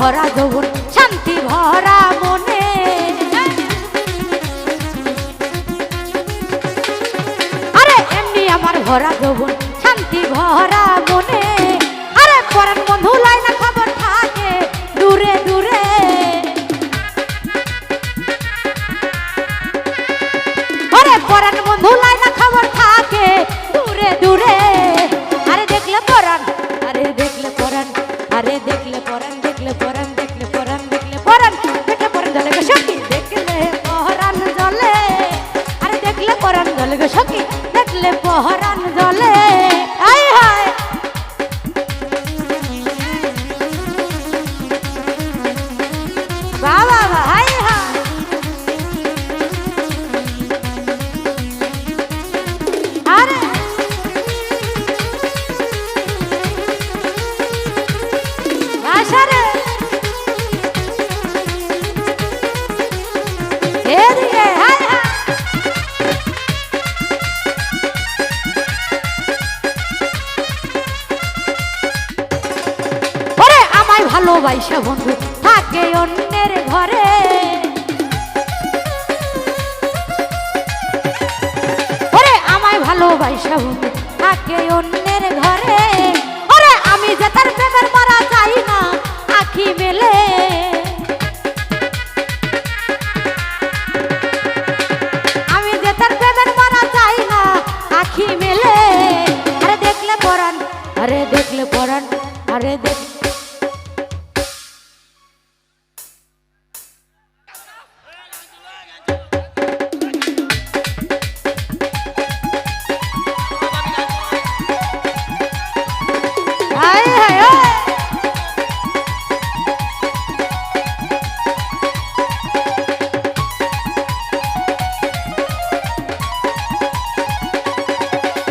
ভরা দৌড় শান্তি ভরা মনে। আরে এমনি আমার ভরা দৌড় শান্তি ভরা মনে। সখী দেখলে পরাণ ভালোবাসা বন্ধু থাকে অন্যের ঘরে। আমায় ভালোবাসা বন্ধু থাকে অন্যের ঘরে।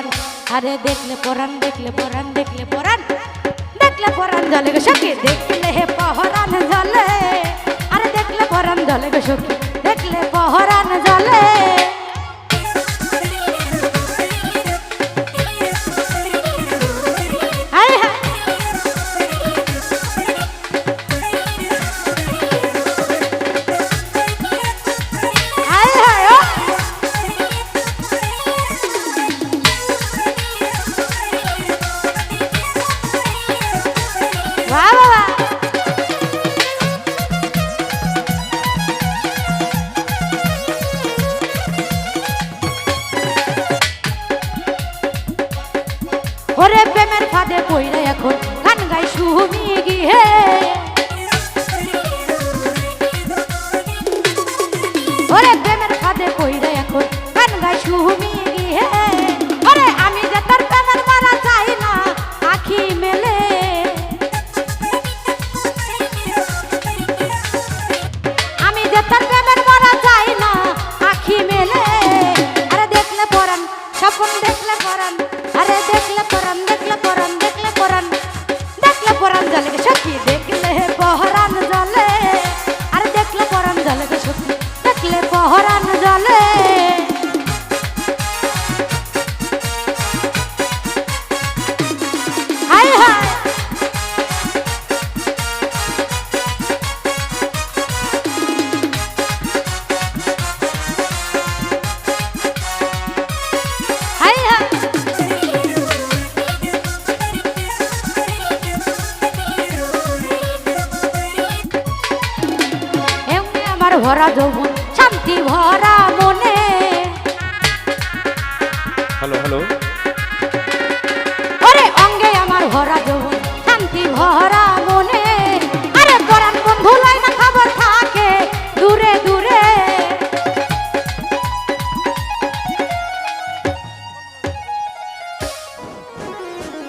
পরাণ। আরে দেখলে পরাণ দেখলে পরাণ দেখলে পরাণ। দেখলে পরাণ জলে গো সখী, দেখলে হে পহরান জলে। আরে দেখলে পরাণ জলে গো সখী, দেখলে পহরান জলে। ফাঁদে পইরা এখন গান গাই সুমি গিয়ে ওরে প্রেমের ফাঁদে পইরা এখন গান গাই সুমি গিয়ে ওরে আমি যে তার প্রেমের মারা চাই না, আখি মেলে। আমি যে তার প্রেমের মারা চাই না, আখি মেলে। আরে দেখলে পরান স্বপন দেখলে পরান আরে দেখলে পরান এমনি আমার ভরা যৌবন শান্তি ভরা